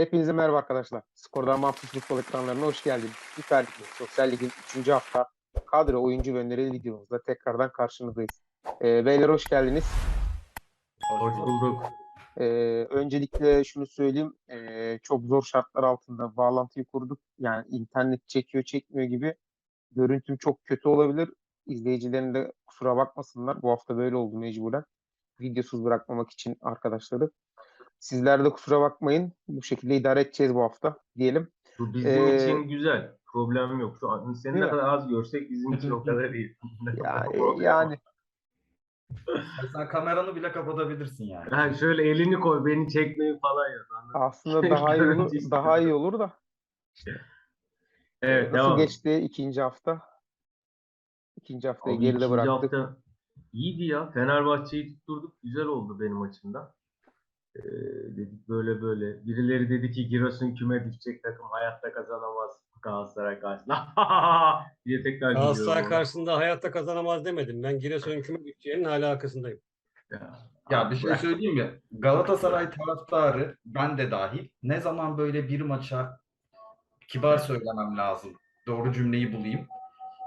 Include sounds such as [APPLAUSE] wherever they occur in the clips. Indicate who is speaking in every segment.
Speaker 1: Hepinize merhaba arkadaşlar. Skordan Mahfuz Futbol ekranlarına hoş geldiniz. Süper Lig'in, Sosyal Lig'in 3. hafta kadro, oyuncu ve öneri videomuzda tekrardan karşınızdayız. Ee, beyler hoş geldiniz.
Speaker 2: Hoş bulduk.
Speaker 1: Ee, öncelikle şunu söyleyeyim. Ee, çok zor şartlar altında bağlantıyı kurduk. Yani internet çekiyor çekmiyor gibi. Görüntüm çok kötü olabilir. İzleyicilerin de kusura bakmasınlar. Bu hafta böyle oldu mecburen. Videosuz bırakmamak için arkadaşları. Sizler de kusura bakmayın. Bu şekilde idare edeceğiz bu hafta diyelim.
Speaker 2: Bu bizim
Speaker 1: Ee,
Speaker 2: için güzel. Problem yok. Şu an seni ne
Speaker 1: mi?
Speaker 2: kadar az görsek bizim için o [LAUGHS] kadar iyi. [LAUGHS]
Speaker 1: Yani
Speaker 3: Sen kameranı bile kapatabilirsin yani.
Speaker 2: Ha, şöyle elini koy beni çekmeyin falan yaz.
Speaker 1: aslında [LAUGHS] daha iyi olur, daha iyi olur da.
Speaker 2: Evet
Speaker 1: Nasıl
Speaker 2: devam.
Speaker 1: geçti ikinci hafta? İkinci haftayı
Speaker 2: Abi
Speaker 1: geride
Speaker 2: ikinci
Speaker 1: bıraktık.
Speaker 2: hafta iyiydi ya. Fenerbahçe'yi tutturduk. Güzel oldu benim açımdan. Dedik böyle böyle. Birileri dedi ki Giresun küme düşecek takım hayatta kazanamaz Galatasaray karşısında. [LAUGHS] diye tekrar
Speaker 4: Galatasaray karşısında hayatta kazanamaz demedim. Ben Giresun'un küme düşeceğinin alakasındayım.
Speaker 2: Ya,
Speaker 3: Ya bir şey söyleyeyim mi? Galatasaray taraftarı ben de dahil ne zaman böyle bir maça kibar söylemem lazım. Doğru cümleyi bulayım.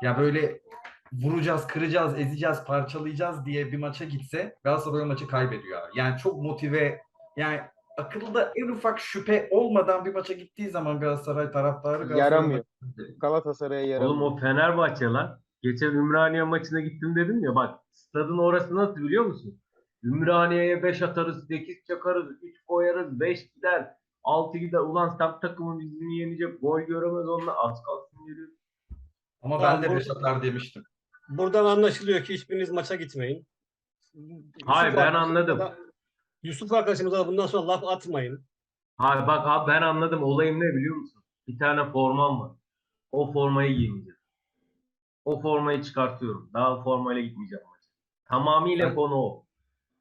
Speaker 3: Ya böyle vuracağız, kıracağız, ezeceğiz, parçalayacağız diye bir maça gitse Galatasaray o maçı kaybediyor. Yani çok motive yani akılda en ufak şüphe olmadan bir maça gittiği zaman Galatasaray taraftarı Galatasaray
Speaker 1: Yaramıyor. Galatasaray'a yaramıyor.
Speaker 2: Oğlum o Fenerbahçe lan. Geçen Ümraniye maçına gittim dedim ya bak stadın orası nasıl biliyor musun? Ümraniye'ye 5 atarız, 8 çakarız, 3 koyarız, 5 gider, 6 gider. Ulan sen takımı bizini yenecek, gol göremez onunla az kalsın yürü.
Speaker 3: Ama
Speaker 4: Tamam,
Speaker 3: ben de
Speaker 4: bu-
Speaker 3: beş atar demiştim.
Speaker 4: Buradan anlaşılıyor ki hiçbiriniz maça gitmeyin.
Speaker 2: Hayır,
Speaker 4: Yusuf
Speaker 2: ben anladım.
Speaker 4: da- Yusuf arkadaşımıza da bundan sonra laf atmayın.
Speaker 2: Hayır bak abi ben anladım olayım ne biliyor musun? Bir tane formam var. O formayı giymeyeceğim. O formayı çıkartıyorum. Daha o formayla gitmeyeceğim maça. Tamamıyla
Speaker 3: Ben-
Speaker 2: konu o.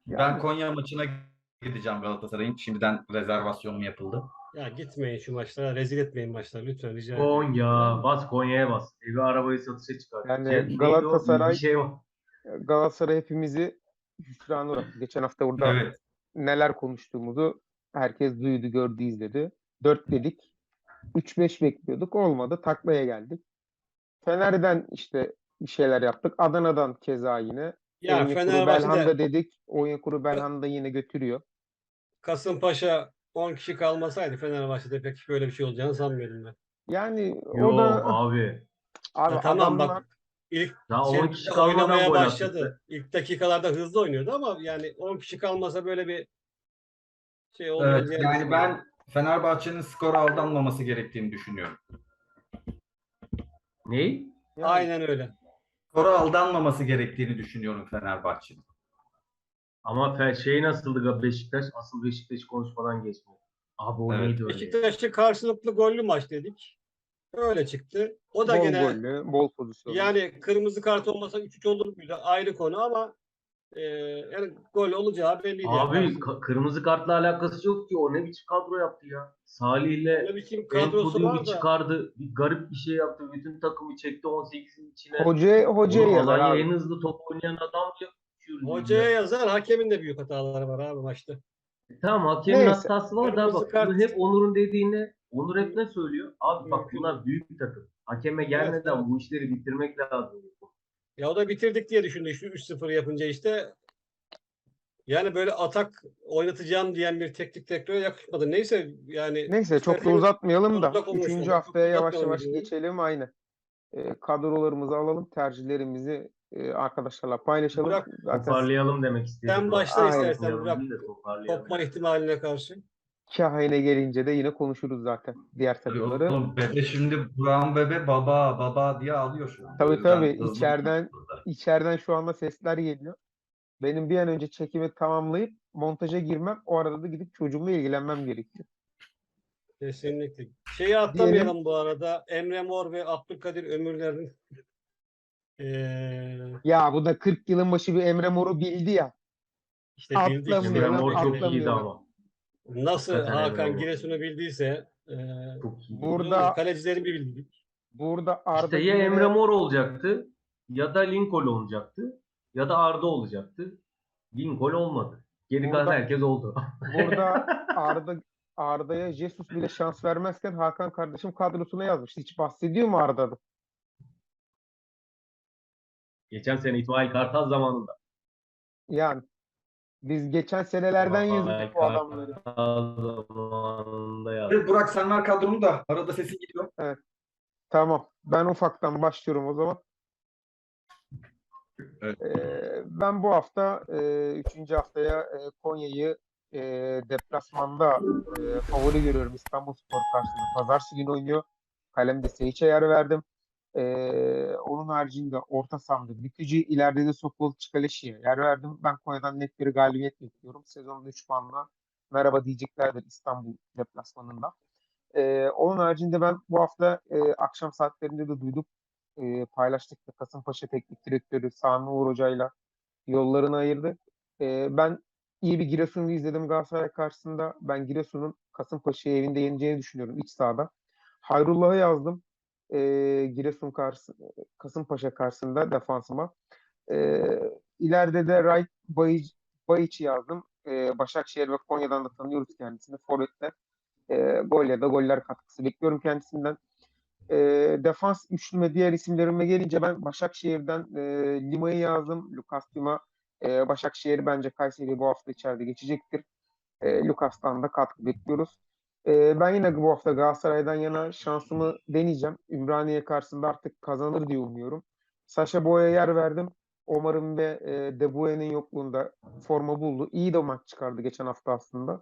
Speaker 3: Ben Konya maçına gideceğim Galatasaray'ın. Şimdiden rezervasyonum yapıldı.
Speaker 4: Ya gitmeyin şu maçlara. Rezil etmeyin maçları lütfen rica ederim.
Speaker 2: Konya, bas Konya'ya bas. Evi arabayı satışa çıkar.
Speaker 1: Yani
Speaker 2: Şey- neydi o?
Speaker 1: Galatasaray-
Speaker 2: Bir şey var.
Speaker 1: Galatasaray hepimizi hüsrana uğrattı. Geçen hafta burada
Speaker 3: Evet.
Speaker 1: Neler konuştuğumuzu herkes duydu, gördü, izledi. 4 dedik. 3-5 bekliyorduk. Olmadı. Taklaya geldik. Fener'den işte bir şeyler yaptık. Adana'dan keza yine.
Speaker 4: Ya
Speaker 1: Onyekuru Belhanda dedik. Onyekuru Belhanda yine götürüyor.
Speaker 4: Kasımpaşa 10 kişi kalmasaydı Fenerbahçe'de pek böyle bir şey olacağını sanmıyorum ben.
Speaker 1: Yani
Speaker 2: Yo
Speaker 1: o da
Speaker 2: abi. [LAUGHS]
Speaker 1: abi
Speaker 4: Ya tamam
Speaker 1: adamlar
Speaker 4: bak ilk
Speaker 2: Daha 10
Speaker 4: Şey,
Speaker 2: kişi
Speaker 4: oynamaya başladı.
Speaker 2: attı.
Speaker 4: İlk dakikalarda hızlı oynuyordu ama yani 10 kişi kalmasa böyle bir şey
Speaker 3: Evet,
Speaker 4: olmayacağını
Speaker 3: yani ben Fenerbahçe'nin skora aldanmaması gerektiğini düşünüyorum.
Speaker 2: Ney?
Speaker 1: yani
Speaker 4: Aynen öyle.
Speaker 3: Skora aldanmaması gerektiğini düşünüyorum Fenerbahçe'nin.
Speaker 2: Ama şey nasıldı Beşiktaş? Asıl Beşiktaş konuşmadan geçmiyor. Abi o
Speaker 3: Evet.
Speaker 2: neydi öyle?
Speaker 4: Beşiktaş'ı karşılıklı gollü maç dedik. Öyle çıktı. O da
Speaker 1: bol
Speaker 4: gene
Speaker 1: gollü, bol pozisyonlu.
Speaker 4: yani kırmızı kart olmasa 3-3 olur muydu? Ayrı konu ama e, yani gol olacağı belliydi.
Speaker 2: Abi
Speaker 4: yani.
Speaker 2: ka- kırmızı kartla alakası yok ki. O ne biçim kadro yaptı ya? Salih'le
Speaker 4: ne biçim kadrosu var
Speaker 2: bir
Speaker 4: da.
Speaker 2: çıkardı. Bir garip bir şey yaptı. Bütün takımı çekti 18'in içine.
Speaker 1: Hoca, hocaya yazar
Speaker 2: Alanya
Speaker 1: abi.
Speaker 2: en hızlı top oynayan adam ya.
Speaker 4: Hocaya yazar hakemin de büyük hataları var abi maçta.
Speaker 2: Tamam hakemin
Speaker 1: Neyse.
Speaker 2: hatası var da bak
Speaker 4: kart.
Speaker 2: hep Onur'un dediğine Onur hep ne söylüyor? Abi bak bunlar büyük bir takım. Hakeme gelmeden
Speaker 4: evet.
Speaker 2: bu işleri bitirmek lazım.
Speaker 4: Ya o da bitirdik diye düşündü işte 3-0 yapınca işte. Yani böyle atak oynatacağım diyen bir teknik direktöre yakışmadı. Neyse yani
Speaker 1: Neyse çok da uzatmayalım da.
Speaker 4: Burada konuşalım,
Speaker 1: Üçüncü
Speaker 4: çok
Speaker 1: haftaya yavaş yavaş geçelim aynı. E, kadrolarımızı alalım, tercihlerimizi e, arkadaşlarla paylaşalım.
Speaker 4: Bırak,
Speaker 1: Zaten
Speaker 2: Toparlayalım demek istedim.
Speaker 4: Sen başla istersen
Speaker 2: toparlayalım.
Speaker 4: kopma ihtimaline karşı.
Speaker 1: Kahine gelince de yine konuşuruz zaten diğer takımları.
Speaker 3: Oğlum bebe şimdi Burak'ın bebe baba baba diye ağlıyor şu an.
Speaker 1: Tabii, tabii.
Speaker 3: hızlı
Speaker 1: İçeriden-. İçeriden şu anda sesler geliyor. Benim bir an önce çekimi tamamlayıp montaja girmem, o arada da gidip çocuğumla ilgilenmem gerekiyor.
Speaker 4: Kesinlikle. Şeyi atlamayalım bu arada. Emre Mor ve Abdülkadir Ömürler'in eee
Speaker 1: Ya bu da 40 yılın başı bir Emre Mor'u bildi ya.
Speaker 4: işte bildik.
Speaker 1: Atlamıyorum,
Speaker 2: Emre. Mor çok iyiydi
Speaker 1: atlamıyorum.
Speaker 2: ama.
Speaker 4: Nasıl
Speaker 2: Emre
Speaker 4: Hakan. Giresun'u bildiyse
Speaker 2: iyi.
Speaker 1: Burada
Speaker 4: kalecileri bir bildik.
Speaker 1: burada Arda
Speaker 2: İşte ya Emre Mor olacaktı ya da Lincoln olacaktı ya da Arda olacaktı. Lincoln olmadı. Geri kalan herkes oldu.
Speaker 1: burada [LAUGHS] Arda Arda'ya Jesus bile şans vermezken Hakan kardeşim kadrosuna yazmıştı. Hiç bahsediyor mu Arda'da?
Speaker 2: Geçen sene İsmail Kartal zamanında.
Speaker 1: Yani biz geçen senelerden yazdık bu adamları.
Speaker 3: Evet, Burak sen ver kadronu da arada sesin gidiyor.
Speaker 1: Tamam. Ben ufaktan başlıyorum o zaman.
Speaker 3: Evet.
Speaker 1: Ee, ben bu hafta e, üçüncü haftaya e, Konya'yı e, deplasmanda e, favori görüyorum İstanbulspor karşısında. Pazartesi günü oynuyor. Kalemde Seyiç'e yer verdim. Ee, onun haricinde orta sahamda Bükücü, ileride de Sokol Çıkaleşi'ye yer verdim. Ben Konya'dan net bir galibiyet bekliyorum. Sezonda 3 puanla merhaba diyeceklerdir İstanbul deplasmanında. Ee, onun haricinde ben bu hafta e, akşam saatlerinde de duyduk. E, paylaştık da Kasımpaşa Teknik Direktörü Sami Uğur Hoca'yla yollarını ayırdı. E, ben iyi bir Giresun'u izledim Galatasaray karşısında. Ben Giresun'un Kasımpaşa'yı evinde yeneceğini düşünüyorum iç sahada. Hayrullah'ı yazdım. E, Giresun karşısında, Kasımpaşa karşısında defansıma. E, ileride de Wright Bayic, Bayiç'i yazdım. E, Başakşehir ve Konya'dan da tanıyoruz kendisini. Forvet'te e, gol ya da goller katkısı bekliyorum kendisinden. E, defans üçlü ve diğer isimlerime gelince ben Başakşehir'den e, Lima'yı yazdım. Lucas Lima. E, Başakşehir bence Kayseri bu hafta içeride geçecektir. E, Lucas'tan da katkı bekliyoruz. E, ben yine bu hafta Galatasaray'dan yana şansımı deneyeceğim. Ümraniye karşısında artık kazanır diye umuyorum. Saşa Boy'a yer verdim. Omar'ın ve e, De Bue'nin yokluğunda forma buldu. İyi de maç çıkardı geçen hafta aslında.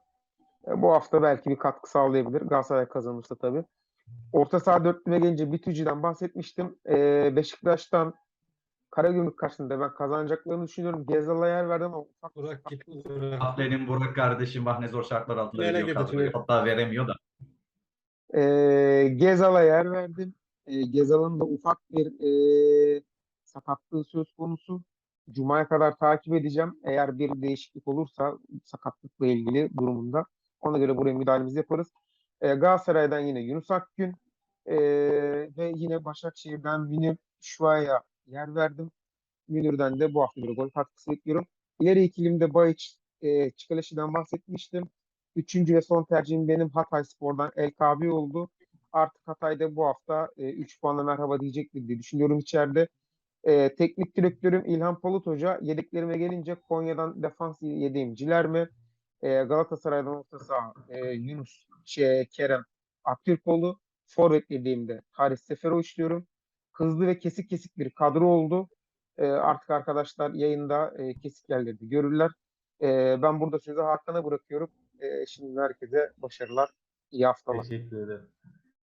Speaker 1: E, bu hafta belki bir katkı sağlayabilir. Galatasaray kazanırsa tabii. Orta saha dörtlüme gelince Bitücü'den bahsetmiştim. E, Beşiktaş'tan Karagümrük karşısında ben kazanacaklarını düşünüyorum. Gezal'a yer verdim ama ufak
Speaker 4: Burak gitti. Burak.
Speaker 3: Ah benim Burak kardeşim bak ne zor şartlar altında kadroyu.
Speaker 4: tünele.
Speaker 3: Hatta veremiyor da.
Speaker 1: E, Gezal'a yer verdim. E, Gezal'ın da ufak bir e, sakatlığı söz konusu. Cuma'ya kadar takip edeceğim. Eğer bir değişiklik olursa sakatlıkla ilgili durumunda ona göre buraya müdahalemizi yaparız. E, Galatasaray'dan yine Yunus Akgün e, ve yine Başakşehir'den Münir Şua'ya yer verdim. Münir'den de bu hafta bir gol katkısı bekliyorum. İleri ikilimde Bayiç e, Çıkaleşi'den bahsetmiştim. Üçüncü ve son tercihim benim Hatay Spor'dan El oldu. Artık Hatay'da bu hafta 3 puanla merhaba diyecektir diye düşünüyorum içeride. E, teknik direktörüm İlhan Palut Hoca. Yedeklerime gelince Konya'dan defans yedeğim Cilerme. E, Galatasaray'dan orta saha e, Yunus, şey, Kerem Aktürkoğlu. Forvet yediğimde Haris Seferovic diyorum. Hızlı ve kesik kesik bir kadro oldu. E, artık arkadaşlar yayında e, kesik yerleri görürler. E, ben burada sözü Hakan'a bırakıyorum. E, şimdi herkese başarılar. İyi haftalar.
Speaker 2: Teşekkür ederim.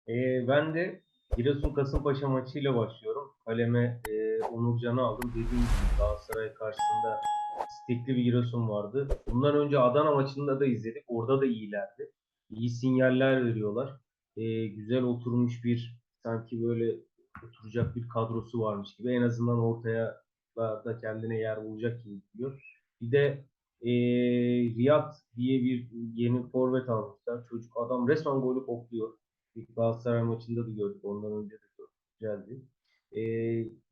Speaker 2: Ee, ben de Giresun Kasımpaşa maçıyla başlıyorum. Kaleme e, Onurcan'ı aldım. Dediğim gibi Galatasaray karşısında istekli bir Giresun vardı. Bundan önce Adana maçında da izledik. Orada da iyilerdi. İyi sinyaller veriyorlar. Ee, güzel oturmuş bir sanki böyle oturacak bir kadrosu varmış gibi. En azından ortaya da, kendine yer bulacak gibi diyor. Bir de e, Riyad diye bir yeni forvet almışlar. Çocuk adam resmen golü kokluyor. Galatasaray maçında da gördük. Ondan önce de. Güzeldi. E,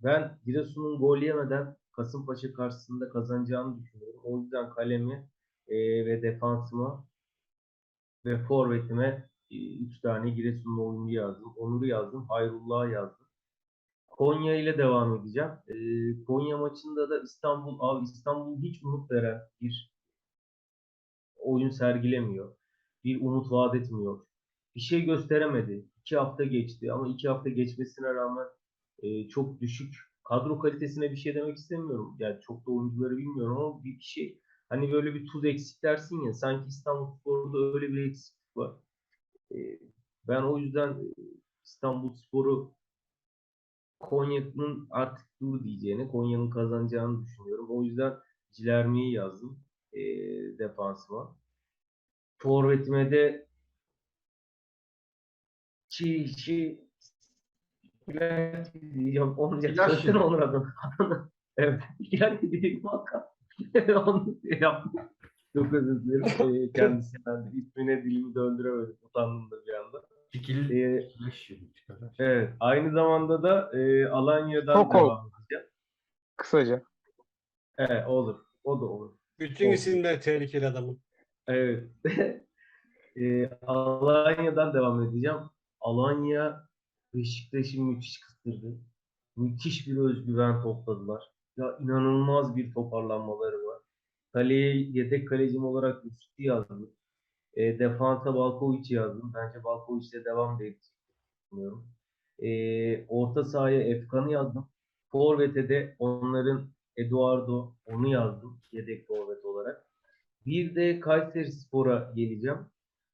Speaker 2: ben Giresun'un gol yemeden Kasımpaşa karşısında kazanacağını düşünüyorum. O yüzden kalemi e, ve defansıma ve forvetime 3 tane Giresun'un oyuncu yazdım. Onur'u yazdım. Hayrullah'ı yazdım. Konya ile devam edeceğim. Ee, Konya maçında da İstanbul, abi İstanbul hiç umut veren bir oyun sergilemiyor. Bir umut vaat etmiyor. Bir şey gösteremedi. İki hafta geçti ama iki hafta geçmesine rağmen e, çok düşük. Kadro kalitesine bir şey demek istemiyorum. Yani çok da oyuncuları bilmiyorum ama bir şey hani böyle bir tuz eksik dersin ya sanki İstanbul Spor'da öyle bir eksiklik var. E, ben o yüzden e, İstanbul Spor'u Konya'nın artık dur diyeceğine Konya'nın kazanacağını düşünüyorum. O yüzden Cilermi'yi yazdım e, defansıma. Forvetime de Çi Çi Bülent diyeceğim. Onu
Speaker 3: İlaç
Speaker 2: söylesene
Speaker 3: ya.
Speaker 2: onun adını. [LAUGHS] evet. Yani diyeyim Hakan. [LAUGHS] Onu yaptım. Çok özür dilerim. [LAUGHS] E, kendisinden de ismine dilimi döndüremedim. Utandım da bir anda.
Speaker 3: Fikil
Speaker 2: E, Evet. Aynı zamanda da e, Alanya'dan
Speaker 1: Koko.
Speaker 2: devam edeceğim.
Speaker 1: Kısaca.
Speaker 2: Evet olur. O da olur.
Speaker 4: Bütün
Speaker 2: Olsun.
Speaker 4: isimler tehlikeli adamın.
Speaker 2: Evet. Ee, [LAUGHS] Alanya'dan devam edeceğim. Alanya Beşiktaş'ı müthiş kıstırdı. Müthiş bir özgüven topladılar. Ya inanılmaz bir toparlanmaları var. Kaleye yedek kalecim olarak Üstü yazdım. E, defansa Balkovic yazdım. Bence Balkovic'le devam da edecek düşünüyorum. E, orta sahaya Efkan'ı yazdım. Forvet'e de onların Eduardo onu yazdım yedek forvet olarak. Bir de Kayseri Spor'a geleceğim.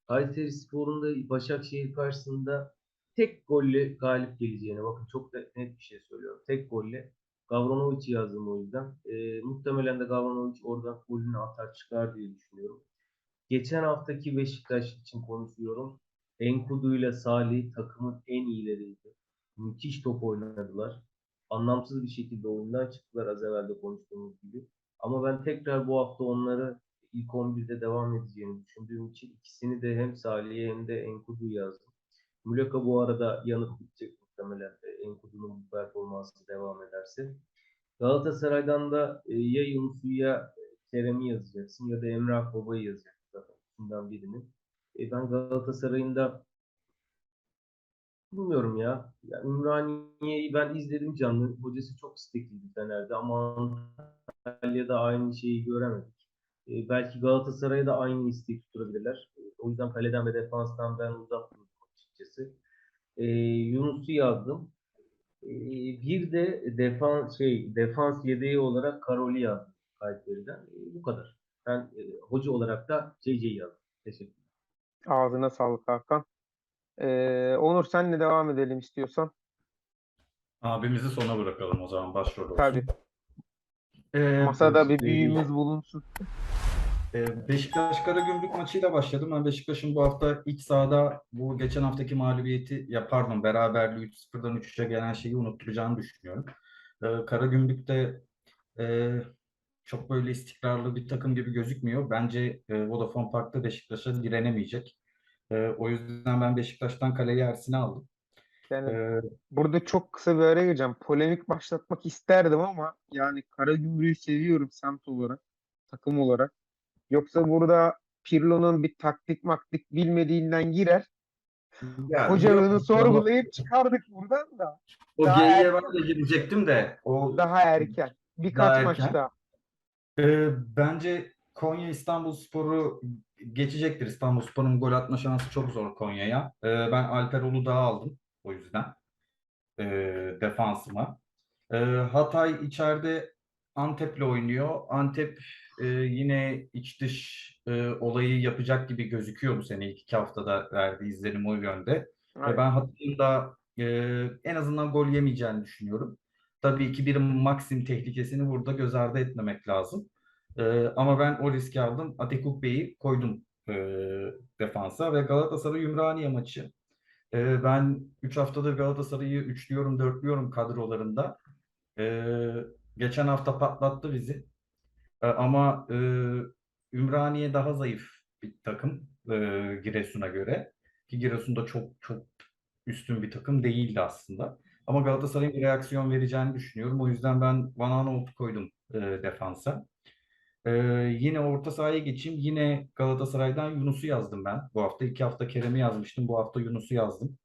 Speaker 2: Kayseri Spor'un da Başakşehir karşısında tek golle galip geleceğine bakın çok da net bir şey söylüyorum. Tek golle Gavranovic'i yazdım o yüzden. Ee, muhtemelen de Gavranovic oradan golünü atar çıkar diye düşünüyorum. Geçen haftaki Beşiktaş için konuşuyorum. Enkudu ile Salih takımın en iyileriydi. Müthiş top oynadılar. Anlamsız bir şekilde oyundan çıktılar az evvel de konuştuğumuz gibi. Ama ben tekrar bu hafta onları ilk 11'de devam edeceğini düşündüğüm için ikisini de hem Salih'e hem de Enkudu'yu yazdım. Muleka bu arada yanıp gidecek muhtemelen Enkudu'nun bu performansı devam ederse. Galatasaray'dan da e, ya Yunus'u ya Kerem'i yazacaksın ya da Emre Akbaba'yı yazacaksın. Bundan birini. E, ben Galatasaray'ın da bilmiyorum ya. ya Ümraniye'yi ben izledim canlı. Hocası çok istekliydi Fener'de ama Antalya'da aynı şeyi göremedik. E, belki Galatasaray'a da aynı isteği tutturabilirler. E, o yüzden kaleden ve defanstan ben uzak durdum açıkçası. E, Yunus'u yazdım. E, bir de defans şey defans yedeği olarak Karol'i yazdım Kayseri'den. E, bu kadar. Ben e, hoca olarak da CC'yi yazdım. Teşekkür
Speaker 1: Ağzına sağlık Hakan. Ee, Onur senle devam edelim istiyorsan.
Speaker 3: Abimizi sona bırakalım o zaman başrol olsun.
Speaker 1: Tabii.
Speaker 3: Ee,
Speaker 1: Masada bir
Speaker 3: e,
Speaker 1: büyüğümüz bulunsun.
Speaker 3: e, Beşiktaş Karagümrük maçıyla başladım. Ben Beşiktaş'ın bu hafta iç sahada bu geçen haftaki mağlubiyeti ya pardon beraberliği 3-0'dan 3-3'e gelen şeyi unutturacağını düşünüyorum. Ee, Karagümrük de e, çok böyle istikrarlı bir takım gibi gözükmüyor. Bence e, Vodafone Park'ta Beşiktaş'a direnemeyecek. E, o yüzden ben Beşiktaş'tan kaleye Ersin'i aldım.
Speaker 1: Yani
Speaker 3: E,
Speaker 1: burada çok kısa bir araya gireceğim. Polemik başlatmak isterdim ama yani Karagümrük'ü seviyorum semt olarak, takım olarak. Yoksa burada Pirlo'nun bir taktik maktik bilmediğinden girer.
Speaker 3: ya,
Speaker 1: Hocalığını sorgulayıp çıkardık buradan da.
Speaker 3: O geyiğe ben de girecektim de o
Speaker 1: Daha erken. Birkaç
Speaker 3: Daha
Speaker 1: maç
Speaker 3: erken.
Speaker 1: daha.
Speaker 3: Ee, bence Konya İstanbul Sporu geçecektir. İstanbul Spor'un gol atma şansı çok zor Konya'ya. Ee, ben Alper Uludağ'ı aldım o yüzden ee, defansıma. Ee, Hatay içeride Antep'le oynuyor. Antep e, yine iç dış e, olayı yapacak gibi gözüküyor bu sene ilk iki haftada verdiği izlenim o yönde. Ve
Speaker 1: Aynen.
Speaker 3: ben Hatay'ın da e, en azından gol yemeyeceğini düşünüyorum. Tabii ki bir Maxim tehlikesini burada göz ardı etmemek lazım. E, ama ben o riski aldım. Atekuk Bey'i koydum e, defansa ve Galatasaray Ümraniye maçı. E, ben 3 haftadır Galatasaray'ı üçlüyorum, dörtlüyorum kadrolarında. E, geçen hafta patlattı bizi. E, ama e, Ümraniye daha zayıf bir takım e, Giresun'a göre. Ki Giresun da çok çok üstün bir takım değildi aslında. Ama Galatasaray'ın bir reaksiyon vereceğini düşünüyorum. O yüzden ben Van Aanholt'u koydum e, defansa. E, yine orta sahaya geçeyim. Yine Galatasaray'dan Yunus'u yazdım ben. Bu hafta iki hafta Kerem'i yazmıştım. Bu hafta Yunus'u yazdım.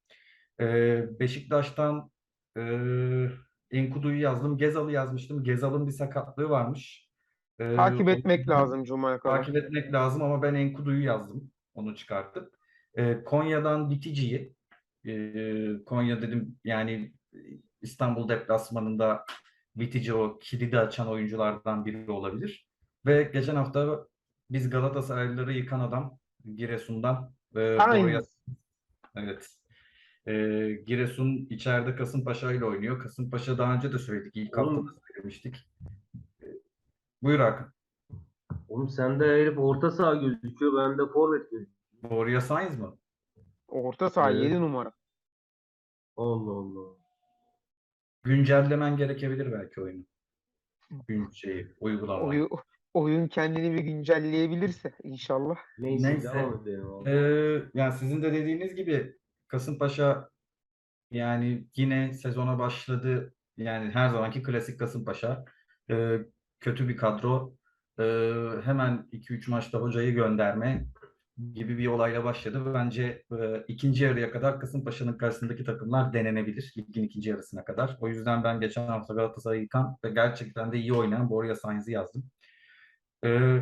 Speaker 3: E, Beşiktaş'tan e, Enkudu'yu yazdım. Gezal'ı yazmıştım. Gezal'ın bir sakatlığı varmış. E,
Speaker 1: Takip etmek lazım Cuma'ya kadar.
Speaker 3: Takip etmek lazım ama ben Enkudu'yu yazdım. Onu çıkartıp. Ee, Konya'dan Bitici'yi ee, Konya dedim yani İstanbul deplasmanında Bitici o kilidi açan oyunculardan biri olabilir. Ve geçen hafta biz Galatasaraylıları yıkan adam Giresun'dan e,
Speaker 1: Aynen.
Speaker 3: Evet. Ee, Giresun içeride Kasımpaşa ile oynuyor. Kasımpaşa daha önce de söyledik. İlk
Speaker 2: Oğlum.
Speaker 3: hafta da söylemiştik. Ee, Buyur Hakan.
Speaker 2: Oğlum sende herif orta saha gözüküyor. Bende forvet gözüküyor.
Speaker 3: Borja Sainz mı?
Speaker 1: Orta saha
Speaker 2: Evet.
Speaker 1: 7 numara.
Speaker 2: Allah Allah.
Speaker 3: Güncellemen gerekebilir belki oyunu. Gün şeyi, uygulama.
Speaker 1: Oyu- oyun kendini bir güncelleyebilirse inşallah.
Speaker 2: Neyse,
Speaker 3: Neyse. Ee, yani sizin de dediğiniz gibi Kasımpaşa yani yine sezona başladı. Yani her zamanki klasik Kasımpaşa. Ee, kötü bir kadro. Ee, hemen 2-3 maçta hocayı gönderme. Gibi bir olayla başladı. Bence e, ikinci yarıya kadar Kasımpaşa'nın karşısındaki takımlar denenebilir. Ligin ikinci yarısına kadar. O yüzden ben geçen hafta Galatasaray'ı yıkan ve gerçekten de iyi oynayan Borja Sainz'i yazdım. E,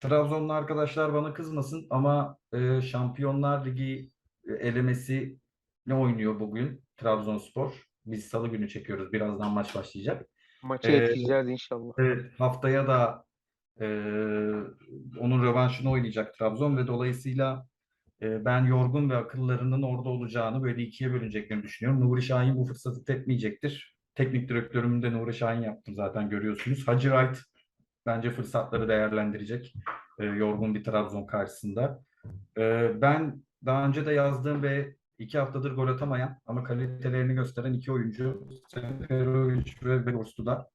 Speaker 3: Trabzonlu arkadaşlar bana kızmasın ama e, Şampiyonlar Ligi e, elemesi ne oynuyor bugün Trabzonspor? Biz salı günü çekiyoruz. Birazdan maç başlayacak.
Speaker 1: Maçı
Speaker 3: Ee,
Speaker 1: etkileyeceğiz inşallah.
Speaker 3: Evet, haftaya da eee, onun rövanşını oynayacak Trabzon ve dolayısıyla eee, ben yorgun ve akıllarının orada olacağını böyle ikiye bölüneceklerini düşünüyorum. Nuri Şahin bu fırsatı tepmeyecektir. Teknik direktörümü de Nuri Şahin yaptım zaten görüyorsunuz. Hacı Wright bence fırsatları değerlendirecek eee, yorgun bir Trabzon karşısında. Eee, ben daha önce de yazdığım ve iki haftadır gol atamayan ama kalitelerini gösteren iki oyuncu Seferovic ve Belors'tular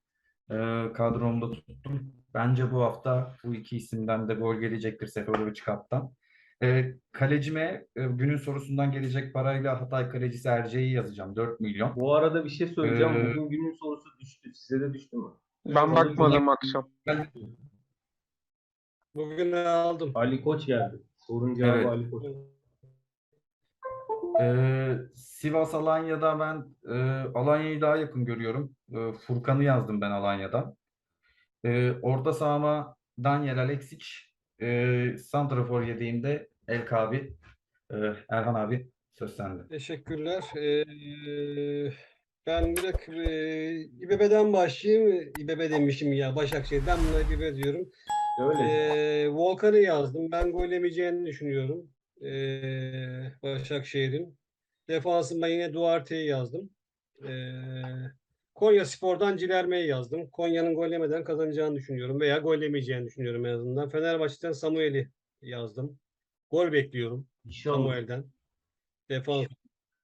Speaker 3: e, kadromda tuttum. Bence bu hafta bu iki isimden de gol gelecektir Seferovic kaptan. E, kalecime e, günün sorusundan gelecek parayla Hatay kalecisi Erce'yi yazacağım. 4 milyon.
Speaker 2: Bu arada bir şey söyleyeceğim.
Speaker 3: Ee,
Speaker 2: Bugün günün sorusu düştü. Size de düştü mü?
Speaker 1: Ben bakmadım akşam.
Speaker 4: Bugün aldım.
Speaker 2: Ali Koç geldi. Sorun cevabı
Speaker 3: Evet.
Speaker 2: Ali Koç.
Speaker 3: E, Sivas Alanya'da ben e, Alanya'yı daha yakın görüyorum. E, Furkan'ı yazdım ben Alanya'dan. E, orta sahama Daniel Alexic, e, Santrafor yedeğimde El Kabi. E, Erhan abi söz sende.
Speaker 4: Teşekkürler. Ee, ben direkt e, İBB'den başlayayım. İBB demişim ya Başakşehir. Ben buna İBB diyorum.
Speaker 2: Öyle.
Speaker 4: Ee, Volkan'ı yazdım. Ben gol yemeyeceğini düşünüyorum. Ee, Başakşehir'in. Defansıma yine Duarte'yi yazdım. Ee, Konya Spor'dan Cilerme'yi yazdım. Konya'nın gol yemeden kazanacağını düşünüyorum. Veya gol yemeyeceğini düşünüyorum en azından. Fenerbahçe'den Samuel'i yazdım. Gol bekliyorum.
Speaker 2: İnşallah.
Speaker 4: Samuel'den. Defans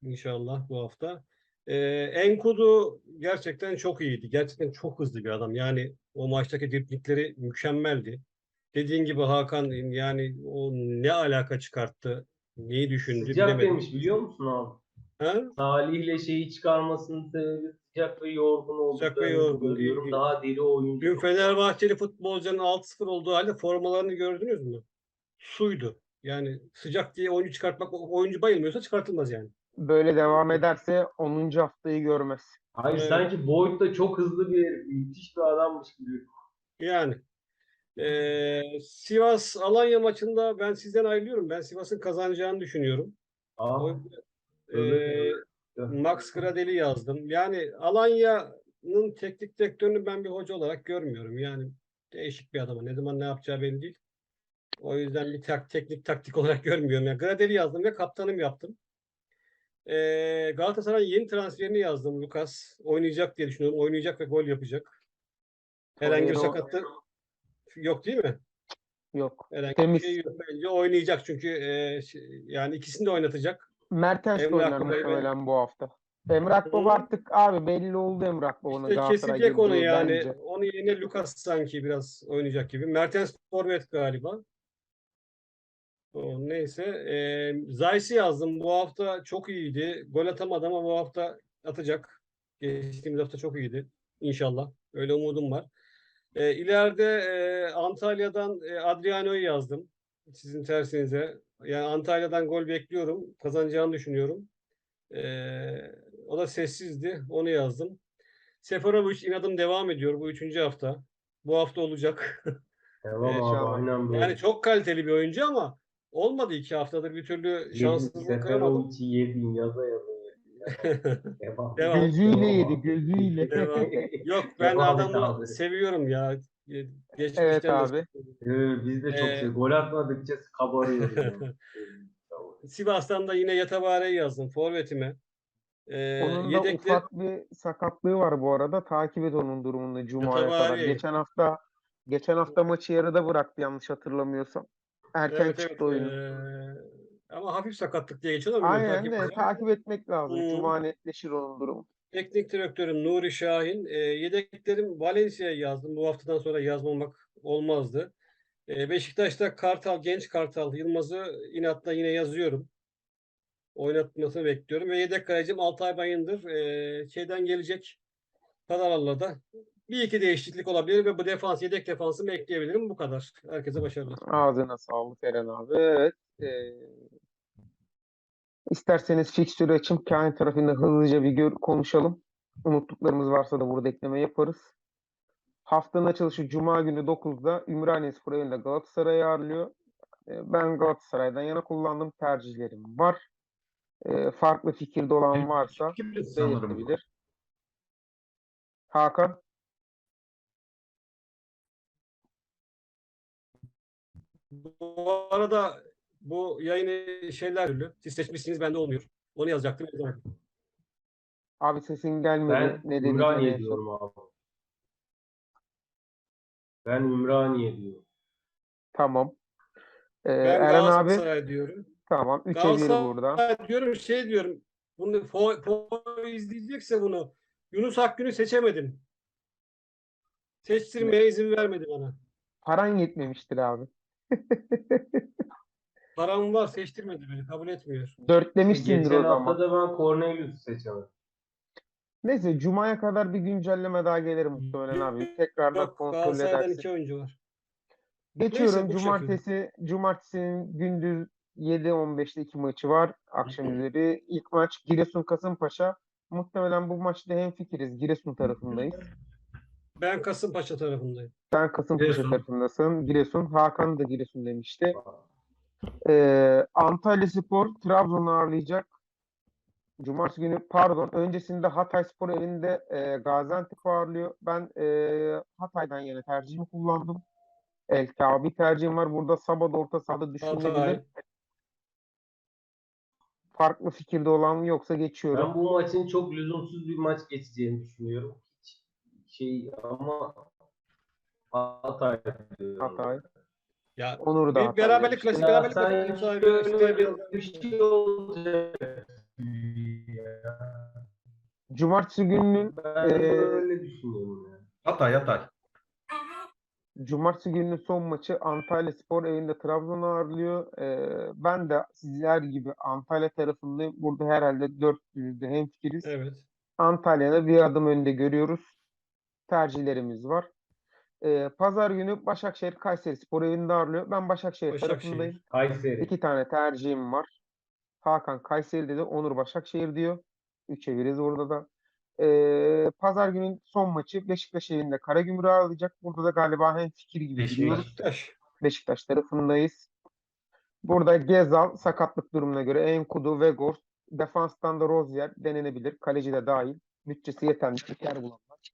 Speaker 4: inşallah bu hafta. Ee, Enkudu gerçekten çok iyiydi. Gerçekten çok hızlı bir adam. Yani o maçtaki driblikleri mükemmeldi. Dediğin gibi Hakan yani o ne alaka çıkarttı? Neyi düşündü
Speaker 2: Sıcak
Speaker 4: bilemedim.
Speaker 2: demiş biliyor musun abi?
Speaker 4: Ha?
Speaker 2: Salih'le şeyi çıkarmasının sebebi sıcak ve yorgun
Speaker 4: Sıcak ve yorgun.
Speaker 2: görüyorum. Daha diri oyuncu.
Speaker 4: Dün Fenerbahçeli futbolcuların 6-0 olduğu halde formalarını gördünüz mü? Suydu. Yani sıcak diye oyuncu çıkartmak, oyuncu bayılmıyorsa çıkartılmaz yani.
Speaker 1: Böyle devam ederse 10. haftayı görmez.
Speaker 2: Hayır
Speaker 4: Evet.
Speaker 2: sanki Boyd da çok hızlı bir herif, müthiş bir adammış gibi.
Speaker 4: Yani eee, Sivas Alanya maçında ben sizden ayrılıyorum. Ben Sivas'ın kazanacağını düşünüyorum.
Speaker 2: Aa,
Speaker 4: O, eee, Max Gradel'i yazdım. Yani Alanya'nın teknik direktörünü ben bir hoca olarak görmüyorum. Yani değişik bir adam. Ne zaman ne yapacağı belli değil. O yüzden bir tak, teknik taktik olarak [LAUGHS] görmüyorum. Yani Gradel'i yazdım ve kaptanım yaptım. Eee Galatasaray yeni transferini yazdım. Lucas oynayacak diye düşünüyorum. Oynayacak ve gol yapacak. Herhangi bir sakatlık yok değil mi?
Speaker 1: Yok.
Speaker 4: Herhangi
Speaker 1: Temiz.
Speaker 4: bir şey yok. Bence oynayacak çünkü eee, şey- yani ikisini de oynatacak.
Speaker 1: Mertens de oynar
Speaker 4: Baba'yı ben-
Speaker 1: muhtemelen bu hafta. Emrah Baba artık abi belli oldu Emrah Baba'nın
Speaker 4: İşte
Speaker 1: Galatasaray
Speaker 4: kesecek onu
Speaker 1: girdiği
Speaker 4: yani.
Speaker 1: bence.
Speaker 4: Onu yine Lucas sanki biraz oynayacak gibi. Mertens forvet galiba. O, neyse. Eee Zayt'i yazdım. Bu hafta çok iyiydi. Gol atamadı ama bu hafta atacak. Geçtiğimiz hafta çok iyiydi. İnşallah. Öyle umudum var. Eee ileride eee, Antalya'dan eee, Adriano'yu yazdım. Sizin tersinize. Yani Antalya'dan gol bekliyorum. Kazanacağını düşünüyorum. Eee, o da sessizdi. Onu yazdım. Seferovic inadım devam ediyor. Bu üçüncü hafta. Bu hafta olacak. [LAUGHS]
Speaker 2: Tamam
Speaker 4: Evet,
Speaker 2: abi aynen böyle.
Speaker 4: Yani çok kaliteli bir oyuncu ama olmadı iki haftadır bir türlü şanssızlık kıramadım.
Speaker 2: Seferovic'i yedin yaza yaza. [LAUGHS] Devam.
Speaker 4: Devam.
Speaker 1: Gözüyle
Speaker 2: Devam.
Speaker 1: yedi gözüyle.
Speaker 4: Devam. Yok ben
Speaker 2: Devam
Speaker 4: adamı
Speaker 2: abi.
Speaker 4: seviyorum ya. Ge- Geçmişten
Speaker 1: Evet abi.
Speaker 2: Ee, biz de çok
Speaker 4: Ee,
Speaker 2: şey. Gol atmadıkça kabarıyoruz. yani. [LAUGHS]
Speaker 4: Sivas'tan da yine Yatabare'yi yazdım forvetime. Ee,
Speaker 1: Onun da
Speaker 4: yedekler
Speaker 1: ufak bir sakatlığı var bu arada. Takip et onun durumunu Cuma'ya kadar. Geçen hafta geçen hafta maçı yarıda bıraktı yanlış hatırlamıyorsam. Erken
Speaker 4: evet,
Speaker 1: çıktı
Speaker 4: evet,
Speaker 1: oyunu.
Speaker 4: ee, ama hafif sakatlık diye geçiyor ama
Speaker 1: Aynen
Speaker 4: takip
Speaker 1: de takip etmek lazım.
Speaker 4: Hmm.
Speaker 1: Cuma netleşir onun durumu.
Speaker 4: Teknik direktörüm Nuri Şahin. E, yedeklerim Valencia'yı yazdım. Bu haftadan sonra yazmamak olmazdı. E, Beşiktaş'ta Kartal, genç Kartal Yılmaz'ı inatla yine yazıyorum. Oynatmasını bekliyorum. Ve yedek kalecim Altay Bayındır. E, şeyden gelecek paralarla da bir iki değişiklik olabilir ve bu defans yedek defansımı ekleyebilirim. Bu kadar. Herkese başarılar.
Speaker 1: Ağzına sağlık Eren abi. Evet. eee, isterseniz fikstürü açıp kendi tarafında hızlıca bir gör, konuşalım. Unuttuklarımız varsa da burada ekleme yaparız. Haftanın açılışı Cuma günü 9'da Ümraniyespor evinde Galatasaray'ı ağırlıyor. Eee, Ben Galatasaray'dan yana kullandığım tercihlerim var. Eee, farklı fikirde olan varsa belirtebilir. Hakan?
Speaker 4: Bu arada bu yayını şeyler türlü. Siz seçmişsiniz bende olmuyor. Onu yazacaktım.
Speaker 1: Abi sesin gelmedi.
Speaker 2: Ben
Speaker 1: ne dediğini
Speaker 2: Ümraniye diyorum abi. Ben Ümraniye diyorum.
Speaker 1: Tamam. Eee,
Speaker 4: Ben
Speaker 1: Eren abi
Speaker 4: diyorum.
Speaker 1: tamam. 3'e 1
Speaker 4: Galatasaray
Speaker 1: burada.
Speaker 4: diyorum şey diyorum. Bunu fo, fo izleyecekse bunu Yunus Akgün'ü seçemedim. Seçtirmeye izin vermedi bana.
Speaker 1: Paran yetmemiştir abi. [LAUGHS]
Speaker 4: Param var seçtirmedi beni. Kabul etmiyor.
Speaker 1: Dörtlemişsindir
Speaker 2: Geçen
Speaker 1: o zaman.
Speaker 2: hafta da ben Cornelius'u seçemedim.
Speaker 1: Neyse Cuma'ya kadar bir güncelleme daha gelir muhtemelen abi. Tekrardan
Speaker 4: Yok
Speaker 1: kontrol
Speaker 4: Galatasaray'dan
Speaker 1: edersin.
Speaker 4: iki oyuncu var.
Speaker 1: Geçiyorum.
Speaker 4: Neyse, bu şekilde.
Speaker 1: Cumartesi, cumartesinin gündüz 7-15'te iki maçı var. Akşam üzeri. İlk maç Giresun Kasımpaşa. Muhtemelen bu maçta hemfikiriz. Giresun tarafındayız.
Speaker 4: Ben Kasımpaşa tarafındayım.
Speaker 1: Sen Kasımpaşa
Speaker 3: Giresun.
Speaker 1: tarafındasın. Giresun. Hakan da Giresun demişti. Ee, Antalya Spor Trabzon'u ağırlayacak. Cumartesi günü pardon öncesinde Hatay Spor evinde e, Gaziantep ağırlıyor. Ben e, Hatay'dan yana tercihimi kullandım. El Kabi tercihim var. Burada Sabah orta sahada düşünülebilir.
Speaker 4: Hatay.
Speaker 1: Farklı fikirde olan yoksa geçiyorum.
Speaker 2: Ben bu maçın çok lüzumsuz bir maç geçeceğini düşünüyorum. Hiç şey ama Hatay diyorum.
Speaker 1: Hatay.
Speaker 4: Ya
Speaker 1: Onur da
Speaker 4: bir beraberlik klasik
Speaker 2: Ya
Speaker 4: beraberlik isteyebiliyor.
Speaker 2: bir şey olacak.
Speaker 1: Cumartesi gününün
Speaker 2: Ben
Speaker 1: Ee,
Speaker 2: öyle düşünüyorum. ya.
Speaker 3: Hatay Hatay.
Speaker 1: Cumartesi gününün son maçı Antalya Spor evinde Trabzon'u ağırlıyor. Ee, ben de sizler gibi Antalya tarafındayım. Burada herhalde 400'de hemfikiriz.
Speaker 4: Evet.
Speaker 1: Antalya'da bir adım önde görüyoruz. Tercihlerimiz var. Ee, Pazar günü Başakşehir Kayseri Spor evinde ağırlıyor. Ben Başakşehir,
Speaker 4: Başakşehir.
Speaker 1: tarafındayım.
Speaker 2: Kayseri.
Speaker 1: İki tane tercihim var. Hakan Kayseri dedi. Onur Başakşehir diyor. Üçe biriz burada da. Ee, Pazar günün son maçı Beşiktaş evinde Karagümrük'ü ağırlayacak. Burada da galiba hem fikir gibi
Speaker 3: Beşiktaş.
Speaker 4: Beşiktaş.
Speaker 1: Tarafındayız. Burada Gezal sakatlık durumuna göre Enkudu, Vegors, defanstan da Rozier denenebilir. Kaleci de dahil. Bütçesi yeten yer bulanlar.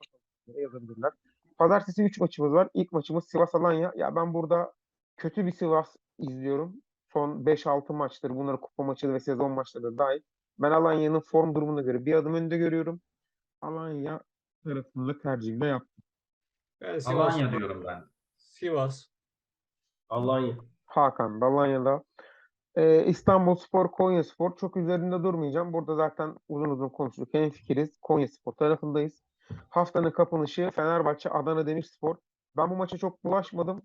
Speaker 1: yazabilirler. Pazartesi 3 maçımız var. İlk maçımız Sivas Alanya. Ya ben burada kötü bir Sivas izliyorum. Son 5-6 maçtır. Bunları kupa maçı ve sezon maçları da dahil. Ben Alanya'nın form durumuna göre bir adım önde görüyorum. Alanya tarafında tercihimde yaptım.
Speaker 4: Ben Sivas.
Speaker 3: Alanya diyorum ben.
Speaker 4: Sivas.
Speaker 2: Alanya.
Speaker 1: Hakan da Alanya'da. Ee, İstanbulspor, Konyaspor çok üzerinde durmayacağım. Burada zaten uzun uzun konuştuk. Hemfikiriz. Konyaspor tarafındayız. Haftanın kapanışı Fenerbahçe, Adana Demirspor. Ben bu maça çok bulaşmadım.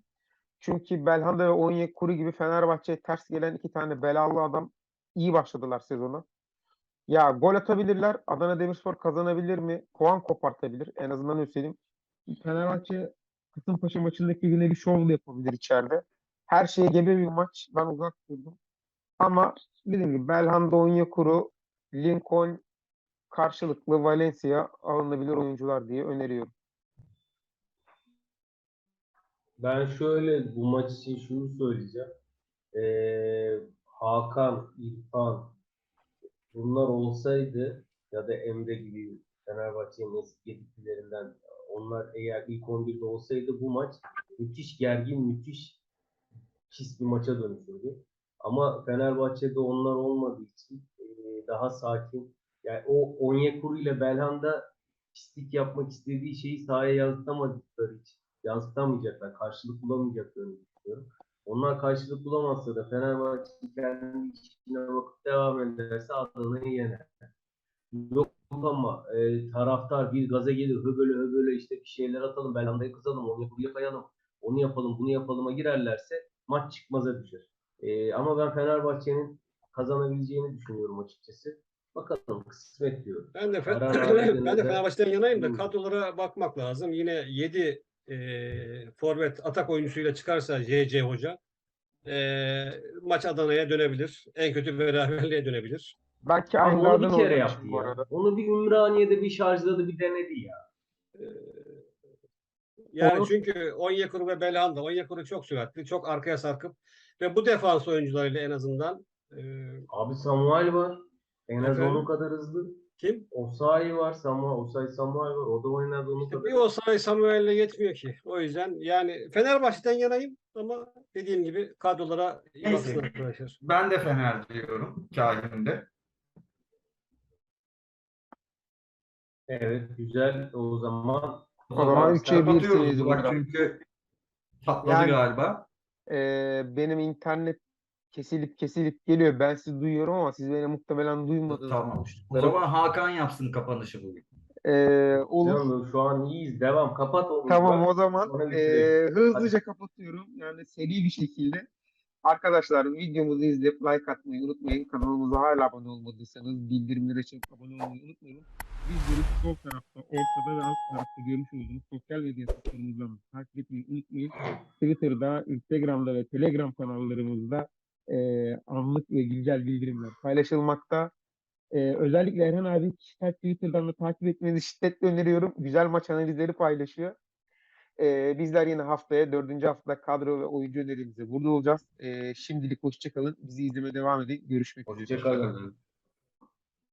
Speaker 1: Çünkü Belhanda ve Onyekuru gibi Fenerbahçe'ye ters gelen iki tane belalı adam iyi başladılar sezona. Ya gol atabilirler. Adana Demirspor kazanabilir mi? Puan kopartabilir. En azından söyleyeyim. Fenerbahçe Kasımpaşa maçındaki yine bir şov yapabilir içeride. Her şeye gebe bir maç. Ben uzak durdum. Ama dediğim gibi Belhanda, Onyekuru, Lincoln karşılıklı Valencia alınabilir oyuncular diye öneriyorum.
Speaker 2: Ben şöyle bu maç için şunu söyleyeceğim. Ee, Hakan, İrfan bunlar olsaydı ya da Emre gibi Fenerbahçe'nin eski yediklerinden onlar eğer ilk 11'de olsaydı bu maç müthiş gergin, müthiş pis bir maça dönüşürdü. Ama Fenerbahçe'de onlar olmadığı için e, daha sakin. Yani o Onyekuru ile Belhanda pislik yapmak istediği şeyi sahaya yansıtamadıkları için yansıtamayacaklar, karşılık bulamayacaklarını düşünüyorum. Onlar karşılık bulamazsa da Fenerbahçe kendi işine bakıp devam ederse Adana'yı yener. Yok ama e, taraftar bir gaza gelir, höböle höböle işte bir şeyler atalım, Belhanda'yı kızalım, onu buraya kayalım, onu yapalım, bunu yapalıma girerlerse maç çıkmaza düşer. E, ama ben Fenerbahçe'nin kazanabileceğini düşünüyorum açıkçası. Bakalım kısmet diyor.
Speaker 4: Ben de Fe-
Speaker 2: Karar [CLEARS THROAT]
Speaker 4: ben de Fenerbahçe'den yanayım da
Speaker 2: Hmm.
Speaker 4: kadrolara bakmak lazım. Yine 7 e, forvet atak oyuncusuyla çıkarsa JC Hoca e, maç Adana'ya dönebilir. En kötü beraberliğe dönebilir.
Speaker 1: Belki
Speaker 2: Ama onu bir kere yaptı ya.
Speaker 1: arada.
Speaker 2: Onu bir Ümraniye'de bir şarjladı bir denedi ya.
Speaker 4: E, yani
Speaker 1: Olur.
Speaker 4: çünkü Onyekuru ve Belhanda. Onyekuru çok süratli, çok arkaya sarkıp ve bu defans oyuncularıyla en azından e,
Speaker 2: Abi Samuel var. En az
Speaker 4: Efendim?
Speaker 2: onun kadar hızlı.
Speaker 4: kim?
Speaker 2: Osayi var. Samuel, Osayi Samuel var. O da oynadı onun
Speaker 4: İşte
Speaker 2: kadar.
Speaker 4: bir Osayi Samuel'le yetmiyor ki. O yüzden yani Fenerbahçe'den yanayım ama dediğim gibi kadrolara iyi
Speaker 3: Neyse.
Speaker 4: arkadaşlar.
Speaker 3: Ben de Fener diyorum kahinde.
Speaker 2: Evet güzel. O zaman
Speaker 3: O
Speaker 1: zaman
Speaker 3: zaman
Speaker 1: üçe bir
Speaker 3: kapatıyoruz
Speaker 1: seyiz
Speaker 3: Burak
Speaker 1: burada.
Speaker 3: çünkü patladı
Speaker 1: Yani-
Speaker 3: galiba.
Speaker 1: Ee, benim internet kesilip kesilip geliyor. Ben sizi duyuyorum ama siz beni muhtemelen duymadınız.
Speaker 3: Tamam. O zaman Hakan yapsın kapanışı bugün.
Speaker 1: Ee, olur.
Speaker 2: Canım, şu an iyiyiz. Devam. Kapat onu.
Speaker 1: Tamam o zaman
Speaker 2: bitirelim.
Speaker 1: hızlıca kapatıyorum. Yani seri bir şekilde. Arkadaşlar videomuzu izleyip like atmayı unutmayın. Kanalımıza hala abone olmadıysanız bildirimleri açıp abone olmayı unutmayın. Bizleri sol tarafta, ortada ve alt tarafta görmüş olduğunuz sosyal medya hesaplarımızdan takip etmeyi unutmayın. Twitter'da, Instagram'da ve Telegram kanallarımızda eee, anlık ve güncel bildirimler paylaşılmakta. Eee, özellikle Erhan abi kişisel Twitter'dan da takip etmenizi şiddetle öneriyorum. Güzel maç analizleri paylaşıyor. Ee, bizler yine haftaya dördüncü hafta kadro ve oyuncu önerimizde burada olacağız. Ee, şimdilik hoşçakalın. Bizi izlemeye devam edin. Görüşmek üzere.
Speaker 2: Hoşçakalın.